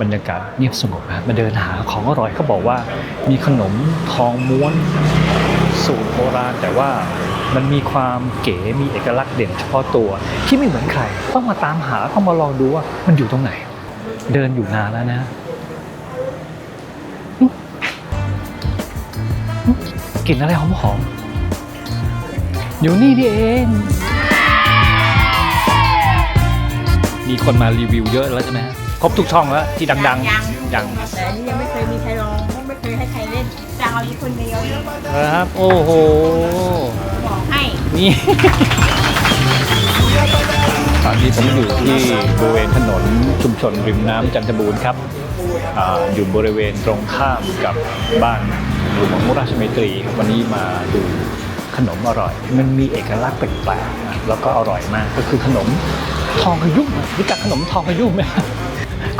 บรรยากาศเงียบสงบนะมาเดินหาของอร่อยเขาบอกว่า มีขนมทองม้วนสูตรโบราณ แต่ว่ามันมีความเก๋มีเอกลักษณ์เด่นเฉพาะตัวที่ไม่เหมือนใครต้องมาตามหาต้องมาลองดูว่ามันอยู่ตรงไหน เดินอยู่นานแล้วนะกลิ่นอะไรหอมๆอยู่นี่นี่เอง มีคนมารีวิวเยอะแล้วใช่ไหม ครบทุกช่องแล้วที่ดังยังๆยังแต่อันนี้ยังไม่เคยมีใครลองไม่เคยให้ใครเล่นจะเอาอีกคนเดียวครับ โอ้โห บอกให้ นี่ ตอนนี้ผมอยู่ที่บริเวณถนนชุมชนริมน้ำจันทบูรณ์ครับอาอยู่บริเวณตรงข้ามกับบ้านหลวงราชเมตรีครับวันนี้มาดูขนมอร่อย มันมีเอกลักษณ์แปลกๆนะแล้วก็อร่อยมากก็คือขนมทองขยุ่มรู้จักขนมทองขยุ่มไหม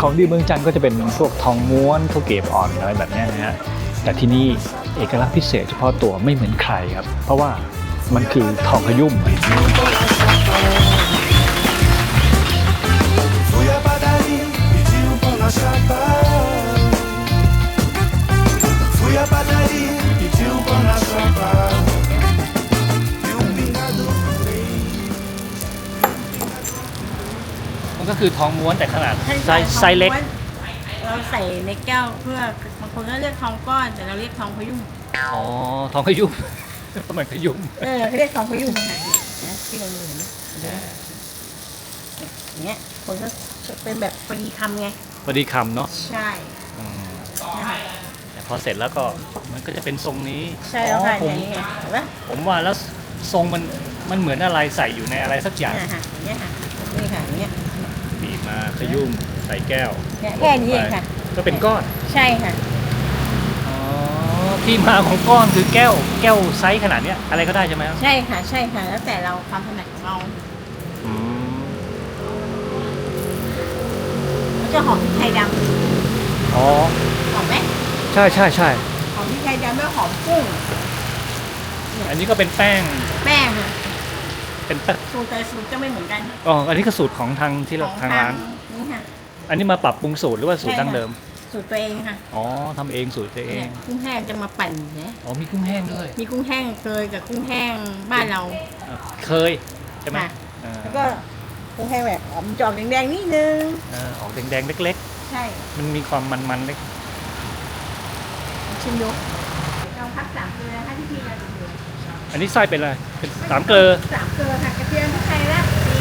ของดีเมืองจันทร์ก็จะเป็นพวกทองม้วนข้าวเกรียบอ่อนอะไรแบบนี้นะฮะแต่ที่นี่เอกลักษณ์พิเศษเฉพาะตัวไม่เหมือนใครครับ เพราะว่ามันคือทองขยุ่ม คือทองม้วนแต่ขนาดให้ไซส์ไซส์เล็ก เราใส่ในแก้วเพื่อบางคนก็เรียกทองก้อนแต่เราเรียกทองพยุงอ๋อทองขยุ่มทำไมขยุ่มเออเขาเรียกทองพยุงนะที่เราเห็นอย่างเงี้ยคนก็เป็นแบบพอดีคำไงพอดีคำเนาะใช่อืมนะคะแต่พอเสร็จแล้วก็มันก็จะเป็นทรงนี้ใช่แล้วค่ะอ๋อผอมย่างนี้ไงเห็นปะผมว่าแล้วทรงมันมันเหมือนอะไรใส่อยู่ในอะไรสักอย่างเนี่ยค่ะอย่างเงี้ยค่ะนี่ค่ะอย่างเงี้ย บีบมาข ยุ่มใส่แก้ว เนี่ยแค่นี้เองค่ะ ก็เป็นก้อน ใช่ค่ะ อ๋อ ที่มาของก้อนคือแก้ว แก้วไซส์ขนาดเนี้ยอะไรก็ได้ใช่ไหมครับใช่ค่ะ ใช่ค่ะ แล้วแต่เราความถนัดของเราอืมแล้วจะหอมพริกไทยดอ๋อำหอมไหมใช่ใช่ใช่ หอมพริกไทยดำแล้วหอมกุ้ง อันนี้ก็เป็นแป้งแป้งค่ะ เป็นแป้งสูตรแต่สูตรจะไม่เหมือนกันอ๋ออันนี้ก็สูตรของทางที่เราของทางร้าน นี่ค่ะอันนี้มาปรับปรุงสูตรหรือว่าสูตรใช่ดั้งค่ะเดิม สูตรตัวเองค่ะอ๋อทำเองสูตรตัวเอเนี่งยกุ้งแห้งจะมาปั่นนะอ๋อมีกุ้งแห้งด้วยมีกุ้งแห้งเคยกับกุ้งแห้งบ้านเราอะเคยใช่ไหมค่ะอ่าแล้วก็กุ้งแห้งแบบออกจอกแดงๆนิดนึงอ่าออกแดงๆเล็กใช่ๆมันมีความมันๆเล็กชิมดูเราพักสามเกลือถ้าที่พี่เราดู อันนี้ไส้เป็นอะไร เป็นสามเกลือสามเกลือค่ะกระเทียมพริกไทยรากผักชี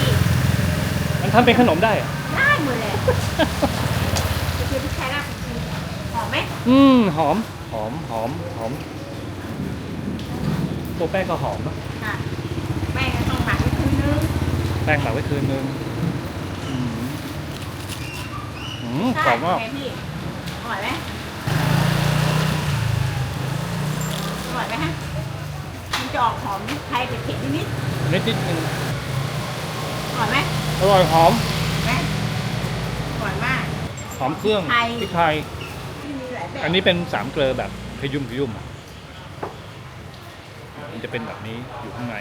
มันทำเป็นขนมได้เหรอได้หมดเลยกระเทียมพริกไทยรากผักชีหอมไหมอืมหอม หอม หอม หอม ตัวแป้งก็หอมนะค่ะแป้งก็ต้องหมักไว้คืนนึงแป้งหมักไว้คืนนึงอืมอืมใช่กรอบมากไงพี่อร่อยไหมอร่อยไหมฮะ มันจะออกหอมพริกไทยเผ็ดๆนิดนิดนิดนึงๆอร่อยไหมอร่อยหอมเห็นไหมอร่อยมาก หอมเครื่องไทย พริกไทย ที่มีหลายแบบอันนี้เป็นสามเกลือแบบขยุ่มขยุ่มอะมันจะเป็นแบบนี้อยู่ข้างใน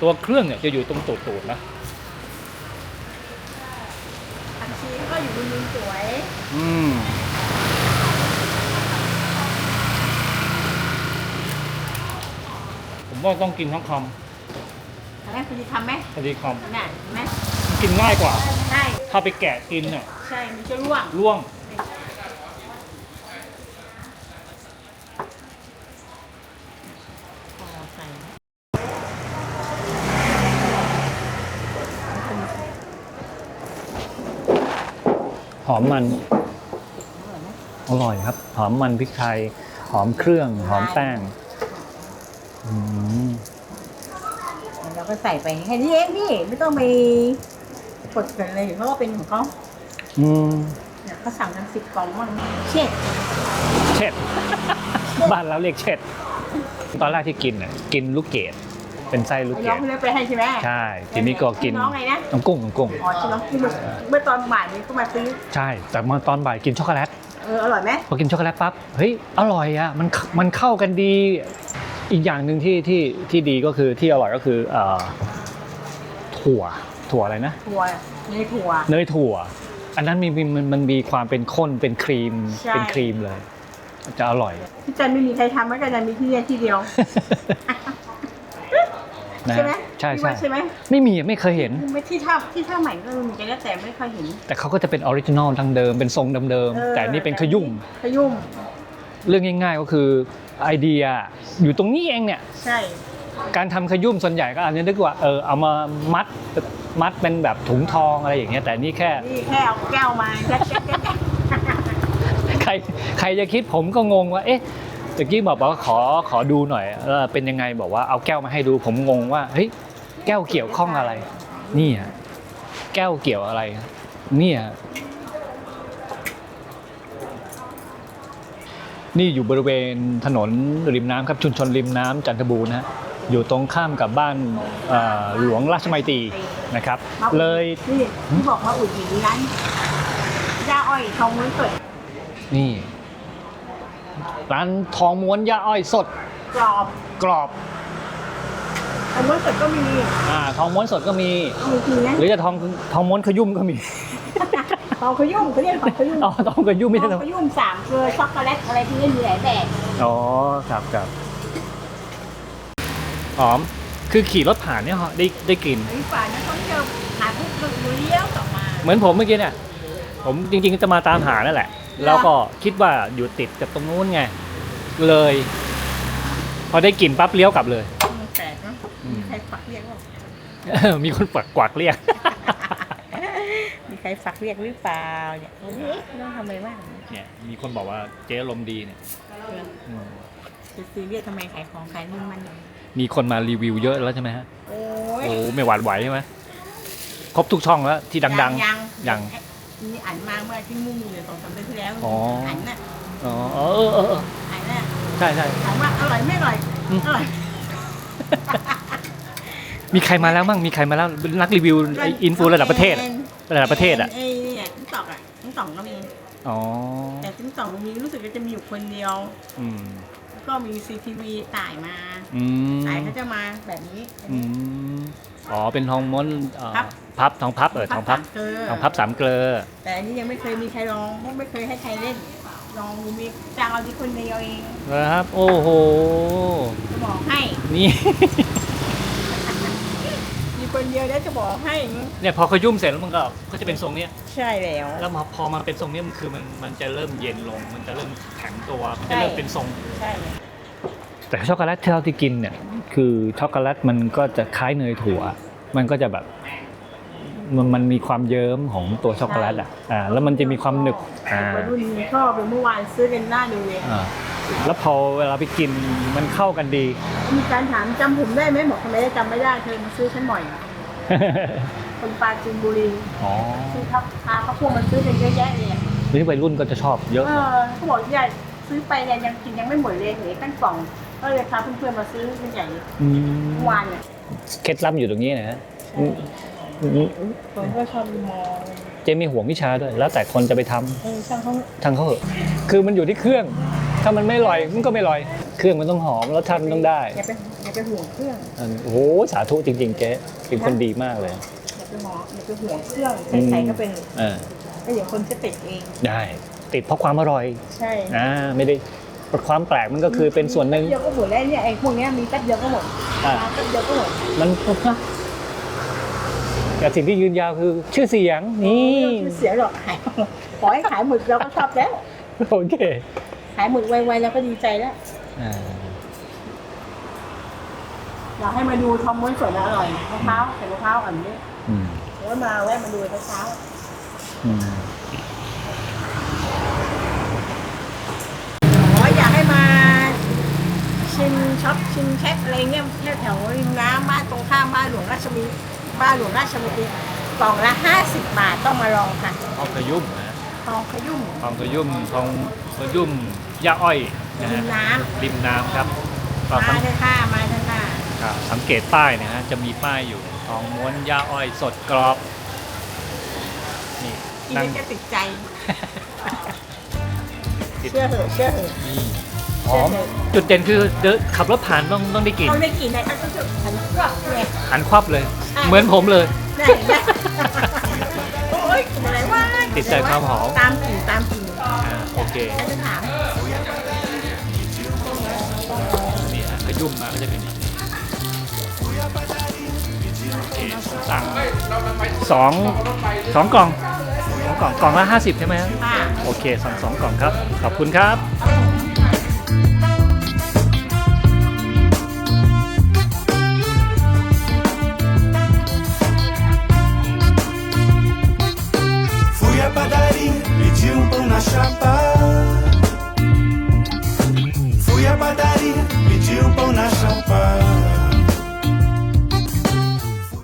ตัวเครื่องเนี่ยจะอยู่ตรงตูดๆนะผักชีก็อยู่บนมือสวยอืมผมว่าต้องกินทั้งคตอนแรกคุณจะทำไหมำพอดีคน่ะเห็นไหมำกินง่ายกว่า ใช่ ถ้าไปแกะกินเนี่ยใช่มันจะร่วง ร่วง พอใส่ หอมมัน อร่อยครับ หอมมันพริกไทย หอมเครื่อง หอมแป้งอืมเราก็ใส่ไปแค่นี้เองพี่ ไม่ต้องไปกดกันเลยเพราะว่าเป็นของเขาอืมเนี่ยเขาสั่งกันสิบกล่องมั่งเช็ดเช็ด บ้านเราเรียกเช็ด ตอนแรกที่กินน่ะ กินลูกเกด เป็นไส้ลูกเกน้องดเขาเลยไปให้ใช่ไหมใช่ ทีนี้ก็กินน้องไงนะน้องกุ้งน้องกุ้ง อ๋อใช่น้องที่เมื่อเมื่อตอนบ่ายนี้ก็มาซื้อใช่ แต่เมื่อตอนบ่ายกินช็อกโกแลต เอเอออร่อยไหมพอกินช็อกโกแลตปั๊บ เฮ้ย อร่อยอะ มันมันเข้ากันดี อีกอย่างหนึ่งที่ที่ที่ดีก็คือที่อร่อยก็คือเอ่อถั่ว ถั่วอะไรนะ ถั่วเนยถั่ว เนยถั่ว อันนั้นมีมีมันมันมีความเป็นข้น เป็นครีม ใช่ เป็นครีมเลย จะอร่อย ที่จันไม่มีใครทำแล้วก็จะมีที่เนี่ยที่เดียว นะใช่ไหมใช่พี่ใช่ว่าใช่ไหมไม่มีไม่เคยเห็นไม่ที่ท่าที่ท่าใหม่ก็มีกันแล้วแต่ไม่ค่อยเห็น แต่เขาก็จะเป็นออริจินอลดังเดิมเป็นทรงเดิมเออๆแต่อันนี่เป็นขยุ่มขยุ่ม เรื่องง่าย ๆก็คือไอเดียอยู่ตรงนี้เองเนี่ยใช่การทำขยุ่มส่วนใหญ่ก็อาจจะนึกว่าเออเอามามัดมัดเป็นแบบถุงทองอะไรอย่างเงี้ยแต่นี่แค่นี่แค่เอาแก้วมาแจ๊กแจ๊กแจ๊กแจ๊กใครใครจะคิดผมก็งงว่าเอ๊ะ ตะกี้บอกว่าขอขอดูหน่อยเออเป็นยังไงบอกว่าเอาแก้วมาให้ดู ผมงงว่าเฮ้ยแก้วเกี่ยวข้องอะไร นี่อะแก้วเกี่ยวอะไร เนี่ย นี่อยู่บริเวณถนนริมน้ำครับชุมชนริมน้ำจันทบูรณ์นะฮะอยู่ตรงข้ามกับบ้านเอ่อหลวงราชมัยตรีนะครับมาอุดเลยนี่ที่บอกมาอุดหนุนร้านย่าอ้อยทองม้วนสดนี่ ร้านทองม้วนย่าอ้อยสดกรอบกรอบทองม้วนสดก็มีอ่าทองม้วนสดก็มีมีจริงนะหรือจะทองทองม้วนขยุ่มก็มีทองขยุ่มเขาเรียกทองขยุ่มอ๋อทองขยุ่มไม่ทใช่องทองขยุ่มสามเกลือช็อกโกแลตอะไรที่นี่มีหลายแบบอ๋อครับครับหอมคือขี่รถผ่านเนี่ยเหรอได้ได้กลิ่นไอ้ฝ่ายนักท่องเที่ยวหาพวกดูเลี้ยวต่อมา เหมือนผมเมื่อกี้เนี่ย ผมจริง ๆ จะมาตามหานั่นแหละ แล้วก็คิดว่าอยู่ติดกับตรงนู้นไง เลย พอได้กลิ่นปั๊บเลี้ยวกลับเลย มันแปลกเนอะอืมมีใครฝักเรียกว่ามีคนปักกวักเรียก มีใครฝักเรียกหรือเปล่าเนี่ยโอ้ยต้องทำอะไรบ้างเนี่ยมีคนบอกว่าเจ๊ลมณ์ดีเนี่ยอืมจะซีเรียสทำไมขายของขายนู่นมันมีคนมารีวิวเยอะแล้วใช่ไหมฮะโอ้ยโอ้ไม่หวาดไหวใช่ไหมครบทุกช่องแล้วที่ดัง ยังยัง มีอันมาเมื่อที่มุ่งอยู่สองสามเดือนที่แล้วอ๋ออันน่ะๆอ๋อเออเออเอออันน่ะใช่ใช่ ถามว่าอร่อยไม่อร่อยอืม อร่อย มีใครมาแล้วมั่งมีใครมาแล้วนักรีวิวไอ้อินฟูระดับประเทศอะระดับประเทศอะไอ้เนี่ยติ๊กต็อกอะติ๊กต็อกก็มีอ๋อแต่ติ๊กต็อกมีรู้สึกว่าจะมีอยู่คนเดียว อืมแล้วก็มีซีทีวีถ่ายมาอืมถ่ายเขาจะมาแบบนี้อืม อ๋อเป็นทองม้วนเอ่อพับ พับทองพับเออทองพับเกลือทองพับสามเกลอแต่อันนี้ยังไม่เคยมีใครลองเพราะไม่เคยให้ใครเล่น ลองดูมีจ้างเอาที่คนเดียวเองนะครับ โอ้โห จะบอกให้ นี่ มีคนเดียวแล้วจะบอกให้ เนี่ยพอเขายุ่มเสร็จแล้วมันก็ก็จะเป็นทรงเนี้ยใช่แล้ว แล้วมาพอมันเป็นทรงเนี้ยมันคือมันมันจะเริ่มเย็นลง มันจะเริ่มแข็งตัวมันใช่จะเริ่มเป็นทรง ใช่แต่ช็อกโกแลตที่เราที่กินเนี่ยคือช็อกโกแลตมันก็จะคล้ายเนยถั่ว มันก็จะแบบมันมันมีความเยิ้มของตัวช็อกโกแลตอะอ่าแล้วมันจะมีความหนึบอ่าวัยรุ่นชอบเป็นเมื่อวานซื้อกันหน้าดูเลยอ่าแล้วพอเวลาไปกินมันเข้ากันดี มีการถามจำผมได้ไหมบอกทำไมได้จำไม่ได้เธอมาซื้อฉันบ่อยคนปราจีนบุรีอ๋อซื้อทับพาเขาพวกมันซื้อกันเยอะแยะเลยอะนี่วัยรุ่นก็จะชอบเยอะเออเขาบอกใหญ่ซื้อไปเนี่ยยังกินยังไม่หมดเลยเหลือตั้งกล่อง ก็เลยพาเพื่อนๆมาซื้อกันใหญ่มเมื่อวานเนี่ยเคล็ดลับอยู่ตรงนี้นะฮะอืมอืมคนก็ชอบมองเจมีห่วงวิชาด้วย แล้วแต่คนจะไปทำเออช่างเขาทางเขาเหอะคือมันอยู่ที่เครื่อง ถ้ามันไม่ลอยมันก็ไม่ลอย เครื่องมันต้องหอมรสชาติมันต้องได้อย่าไปอย่าไปห่วงเครื่องอันโอ้โหสาธุจริง ๆเจ๊เป็นคนดีมากเลยอย่าไปหมออย่าไปห่วงเครื่องใครๆก็เป็นเออก็อย่างคนจะติดเองได้ ติดเพราะความอร่อยใช่ อ่าไม่ได้ ความแปลกมันก็คือเป็นส่วนหนึ่งแป๊บเดียวก็หมดแล้วเนี่ยไอ้พวกเนี้ยมีแป๊บเดียวก็หมดอะมาแป๊บเดียวก็หมดมันแต่สิ่งที่ยืนยาวคือชื่อเสียงนี่ไม่ต้องเสียหรอกขายขอให้ขายหมดเราก็ชอบแล้ว โอเคขายหมดไวๆเราก็ดีใจแล้ว อ่าอยากให้มาดูทอมม้วนสดนะอร่อยมะพร้าวใส่มะพร้าวอ่อนนี้อืมเดี๋ยวมาแวะมาดูเช้าอืม ๆอ๋ออยากให้มาชิมช็อปชิม แชทอะไรเงี้ยแถวๆริมน้ำบ้านตรงข้ามบ้านหลวงราชบุรีบ้านหลวงราชบุรีกล่องละ 50 บาทต้องมาลองค่ะทองขยุ่มนะทองขยุ่มทองขยุ่มทองขยุ่มย่าอ้อยนะริฮะมน้ริมน้ำครับำก็มาสังเถอะค่ะมาเถอะค่ะครับสังเกตป้ายนะฮะจะมีป้ายอยู่ทองม้วนย่าอ้อยสดกรอบนี่กินนั่ง แล้วจะติดใจ50เชื่อเหอะเชื่อเหอะ นี่ หอม จุดเด่นคือเดินขับรถผ่านต้องต้องได้กลิ่นเอาได้กี่ในอันก็จะหันควักไงหันควับเลย ใช่ เหมือนผมเลย ได้ไหมโอ้ยกลิ่นอะไรวะติดใจความหอม ตามกลิ่นตามกลิ่นอ่าโอเคฉันจะถามนี่ฮะขยุ่มมาก็จะเป็นอย่างนี้โอเคสั่งสองสองกล่องสองกล่องกล่องละ50ใช่ไหมฮะ ค่ะ โอเค สั่งสองกล่องครับ ขอบคุณครับเอา